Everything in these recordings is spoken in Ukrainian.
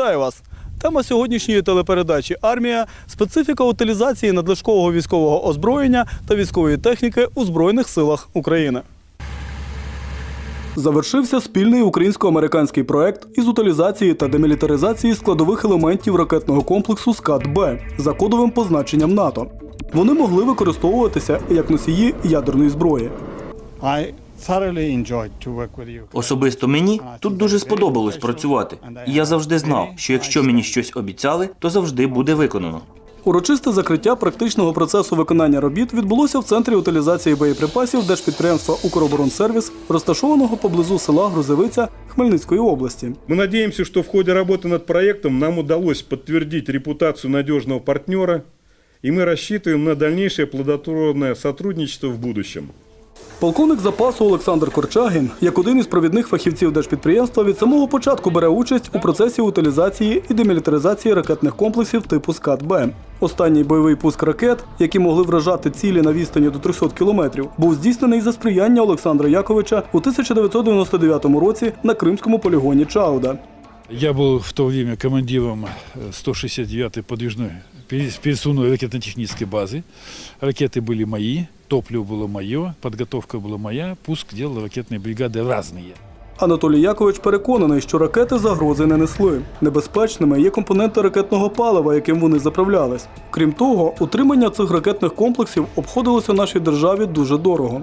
Вітаю вас! Тема сьогоднішньої телепередачі Армія специфіка утилізації надлишкового військового озброєння та військової техніки у Збройних силах України. Завершився спільний українсько-американський проект із утилізації та демілітаризації складових елементів ракетного комплексу СКАД-Б за кодовим позначенням НАТО. Вони могли використовуватися як носії ядерної зброї. thoroughly enjoyed to work with you. Особисто мені тут дуже сподобалось працювати, і я завжди знав, що якщо мені щось обіцяли, то завжди буде виконано. Урочисте закриття практичного процесу виконання робіт відбулося в центрі утилізації боєприпасів держпідприємства Укроборонсервіс, розташованого поблизу села Грузовиця Хмельницької області. Мы надеемся, что в ходе работы над проектом нам удалось подтвердить репутацию надежного партнера, и мы рассчитываем на дальнейшее плодотворное сотрудничество в будущем. Полковник запасу Олександр Корчагін, як один із провідних фахівців держпідприємства, від самого початку бере участь у процесі утилізації і демілітаризації ракетних комплексів типу СКАД-Б. Останній бойовий пуск ракет, які могли вражати цілі на відстані до 300 кілометрів, був здійснений за сприяння Олександра Яковича у 1999 році на кримському полігоні Чауда. Я был в то время командиром э, 169-й подвижной перес- пересувной ракетно-технической базы. Ракеты были мои, топливо было мое, подготовка была моя, пуск делала ракетные бригады разные. Анатолій Якович переконаний, що ракети загрози не несли. Небезпечними є компоненти ракетного палива, яким вони заправлялись. Крім того, утримання цих ракетних комплексів обходилося нашій державі дуже дорого.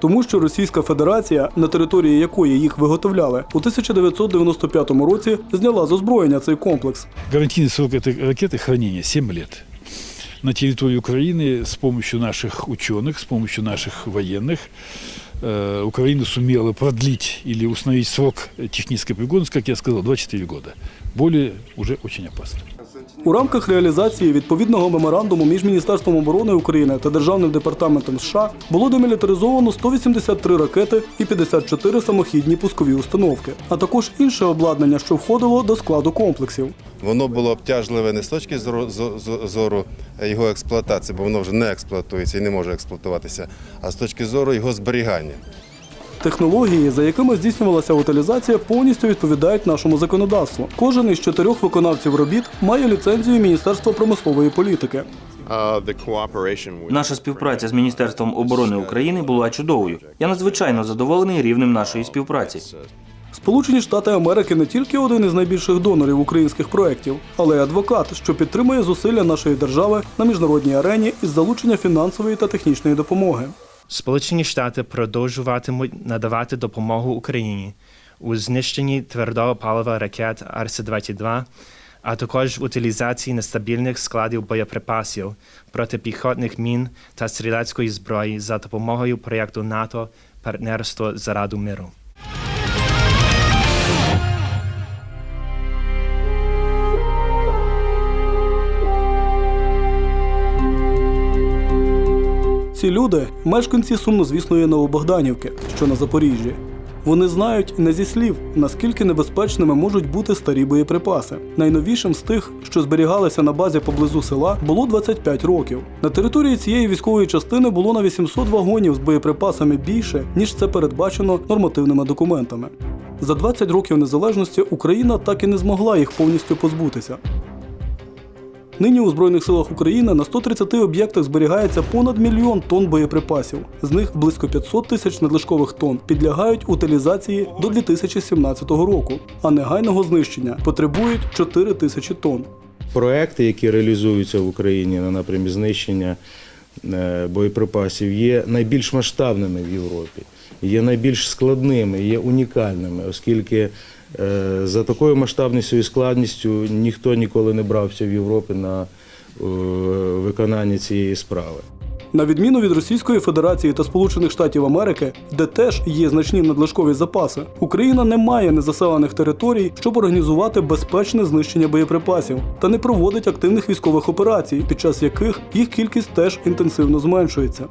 Тому що Російська Федерація, на території якої їх виготовляли, у 1995 році зняла з озброєння цей комплекс. Гарантийный срок этой ракеты хранения 7 лет. На территории Украины с помощью наших ученых, с помощью наших военных, э, Украина сумела продлить или установить срок технической пригодности, как я сказал, 24 года. Более уже очень опасно. У рамках реалізації відповідного меморандуму між Міністерством оборони України та Державним департаментом США було демілітаризовано 183 ракети і 54 самохідні пускові установки, а також інше обладнання, що входило до складу комплексів. Воно було обтяжливе не з точки зору, зо- зо- зору його експлуатації, бо воно вже не експлуатується і не може експлуатуватися, а з точки зору його зберігання. Технології, за якими здійснювалася утилізація, повністю відповідають нашому законодавству. Кожен із чотирьох виконавців робіт має ліцензію Міністерства промислової політики. Наша співпраця з Міністерством оборони України була чудовою. Я надзвичайно задоволений рівнем нашої співпраці. Сполучені Штати Америки не тільки один із найбільших донорів українських проєктів, але й адвокат, що підтримує зусилля нашої держави на міжнародній арені із залучення фінансової та технічної допомоги. Сполучені Штати продовжуватимуть надавати допомогу Україні у знищенні твердого палива ракет Арс-22, а також в утилізації нестабільних складів боєприпасів, протипіхотних мін та стрілецької зброї за допомогою проєкту НАТО Партнерство заради миру. Ці люди мешканці сумнозвісної Новобогданівки, що на Запоріжжі. Вони знають не зі слів, наскільки небезпечними можуть бути старі боєприпаси. Найновішим з тих, що зберігалися на базі поблизу села, було 25 років. На території цієї військової частини було на 800 вагонів з боєприпасами більше, ніж це передбачено нормативними документами. За 20 років незалежності Україна так і не змогла їх повністю позбутися. Нині у Збройних силах України на 130 об'єктах зберігається понад мільйон тонн боєприпасів. З них близько 500 тисяч надлишкових тонн підлягають утилізації до 2017 року, а негайного знищення потребують 4 тисячі тонн. проекти, які реалізуються в Україні на напрямі знищення е, боєприпасів, є найбільш масштабними в Європі, є найбільш складними, є унікальними, оскільки за такою масштабністю і складністю ніхто ніколи не брався в Європі на е, виконання цієї справи. На відміну від Російської Федерації та Сполучених Штатів Америки, де теж є значні надлишкові запаси, Україна не має незаселених територій, щоб організувати безпечне знищення боєприпасів та не проводить активних військових операцій, під час яких їх кількість теж інтенсивно зменшується.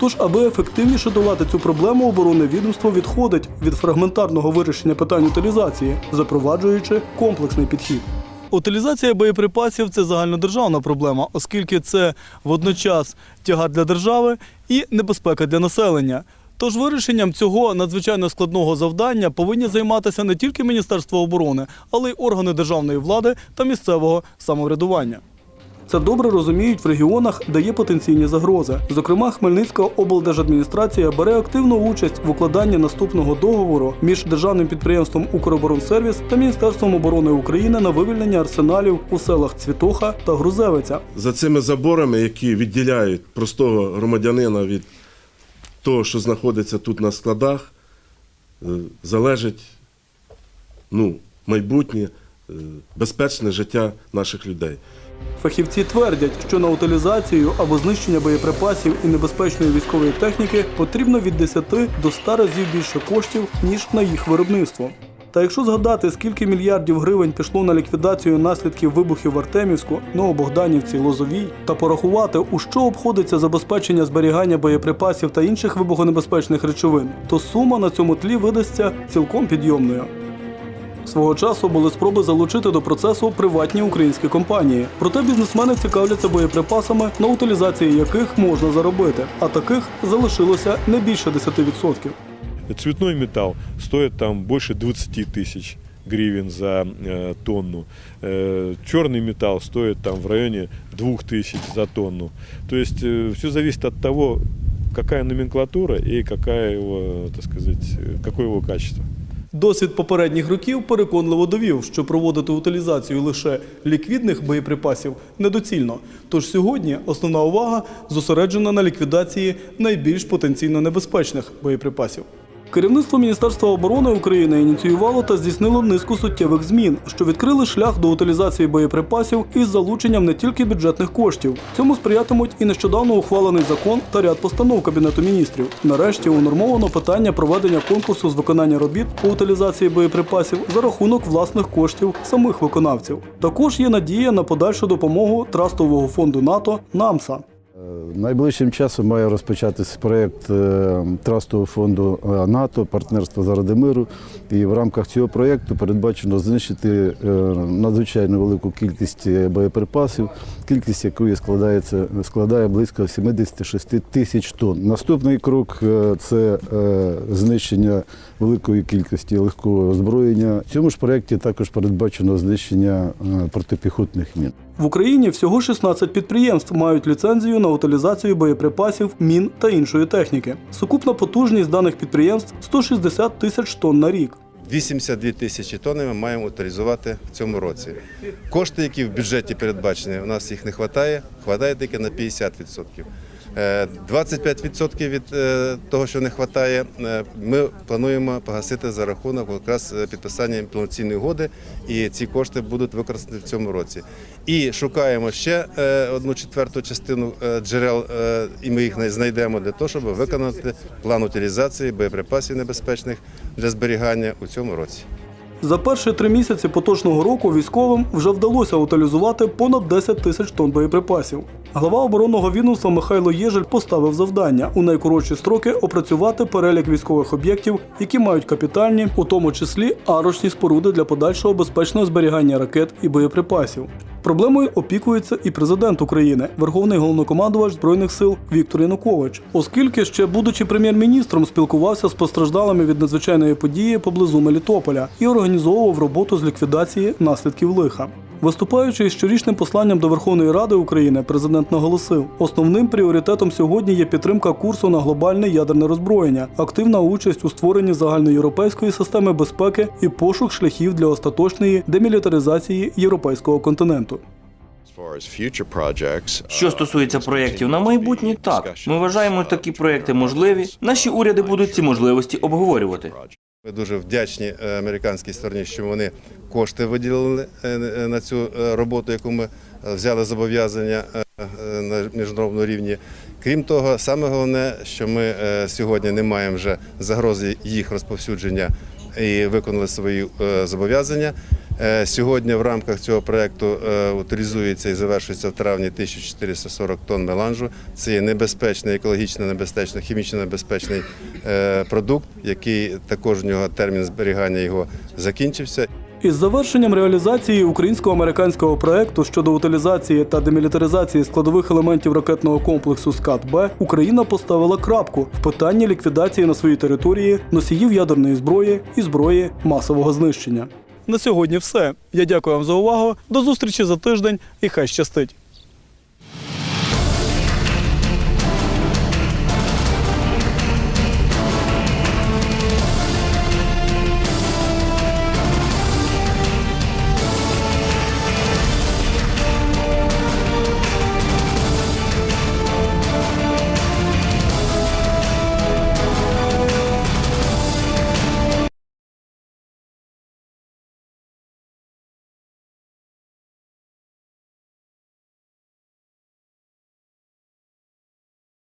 Тож, аби ефективніше долати цю проблему, оборонне відомство відходить від фрагментарного вирішення питань утилізації, запроваджуючи комплексний підхід. Утилізація боєприпасів це загальнодержавна проблема, оскільки це водночас тягар для держави і небезпека для населення. Тож вирішенням цього надзвичайно складного завдання повинні займатися не тільки Міністерство оборони, але й органи державної влади та місцевого самоврядування. Це добре розуміють в регіонах, де є потенційні загрози. Зокрема, Хмельницька облдержадміністрація бере активну участь в укладанні наступного договору між державним підприємством Укроборонсервіс та Міністерством оборони України на вивільнення арсеналів у селах Цвітоха та Грузевиця. за цими заборами, які відділяють простого громадянина від того, що знаходиться тут на складах, е, залежить ну, майбутнє, е, безпечне життя наших людей. Фахівці твердять, що на утилізацію або знищення боєприпасів і небезпечної військової техніки потрібно від 10 до 100 разів більше коштів, ніж на їх виробництво. Та якщо згадати, скільки мільярдів гривень пішло на ліквідацію наслідків вибухів в Артемівську, Новобогданівці, Лозовій, та порахувати, у що обходиться забезпечення зберігання боєприпасів та інших вибухонебезпечних речовин, то сума на цьому тлі видасться цілком підйомною. Свого часу були спроби залучити до процесу приватні українські компанії. Проте бізнесмени цікавляться боєприпасами, на утилізації яких можна заробити, а таких залишилося не більше 10%. Цветной металл стоит там больше 20 тысяч гривен за э, тонну. Э, черный металл стоит там в районе 2000 за тонну. То есть все зависит от того, какая номенклатура и какая его, так сказать, э, какое его качество. Досвід попередніх років переконливо довів, що проводити утилізацію лише ліквідних боєприпасів недоцільно. Тож сьогодні основна увага зосереджена на ліквідації найбільш потенційно небезпечних боєприпасів. Керівництво Міністерства оборони України ініціювало та здійснило низку суттєвих змін, що відкрили шлях до утилізації боєприпасів із залученням не тільки бюджетних коштів. Цьому сприятимуть і нещодавно ухвалений закон та ряд постанов Кабінету міністрів. Нарешті унормовано питання проведення конкурсу з виконання робіт по утилізації боєприпасів за рахунок власних коштів самих виконавців. Також є надія на подальшу допомогу трастового фонду НАТО НАМСА. Найближчим часом має розпочатися проєкт е, Трастового фонду е, НАТО партнерство заради миру. І в рамках цього проєкту передбачено знищити е, надзвичайно велику кількість боєприпасів, кількість якої складається складає близько 76 тисяч тонн. Наступний крок це знищення великої кількості легкого озброєння. В цьому ж проєкті також передбачено знищення протипіхотних мін. В Україні всього 16 підприємств мають ліцензію на утилізацію боєприпасів, мін та іншої техніки. Сукупна потужність даних підприємств 160 тисяч тонн на рік. 82 тисячі тонн ми маємо утилізувати в цьому році. Кошти, які в бюджеті передбачені, у нас їх не вистачає, вистачає тільки на 50%. Е, 25% від е, того, що не вистачає, е, ми плануємо погасити за рахунок якраз е, підписання імплементаційної угоди, і ці кошти будуть використані в цьому році. І шукаємо ще е, одну четверту частину е, джерел, е, і ми їх знайдемо для того, щоб виконати план утилізації боєприпасів небезпечних для зберігання у цьому році. За перші три місяці поточного року військовим вже вдалося утилізувати понад 10 тисяч тонн боєприпасів. Глава оборонного відомства Михайло Єжель поставив завдання у найкоротші строки опрацювати перелік військових об'єктів, які мають капітальні, у тому числі арочні споруди для подальшого безпечного зберігання ракет і боєприпасів. Проблемою опікується і президент України, верховний головнокомандувач збройних сил Віктор Янукович, оскільки ще будучи прем'єр-міністром, спілкувався з постраждалими від надзвичайної події поблизу Мелітополя і організовував роботу з ліквідації наслідків лиха. Виступаючи із щорічним посланням до Верховної Ради України, президент наголосив, основним пріоритетом сьогодні є підтримка курсу на глобальне ядерне роззброєння, активна участь у створенні загальноєвропейської системи безпеки і пошук шляхів для остаточної демілітаризації європейського континенту. Projects, Що стосується проєктів на майбутнє, так ми вважаємо такі проєкти можливі. Наші уряди будуть ці можливості обговорювати. Ми дуже вдячні е, американській стороні, що вони кошти виділили е, е, на цю роботу, яку ми взяли зобов'язання на міжнародному рівні. Крім того, саме головне, що ми сьогодні не маємо вже загрози їх розповсюдження і виконали свої зобов'язання. Е, Сьогодні в рамках цього проекту е, утилізується і завершується в травні 1440 тонн меланжу. Це є небезпечний, екологічно небезпечний, хімічно небезпечний е, продукт, який також у нього термін зберігання його закінчився. Із завершенням реалізації українсько-американського проекту щодо утилізації та демілітаризації складових елементів ракетного комплексу СКАТ-Б Україна поставила крапку в питанні ліквідації на своїй території носіїв ядерної зброї і зброї масового знищення. На сьогодні все. Я дякую вам за увагу. До зустрічі за тиждень і хай щастить.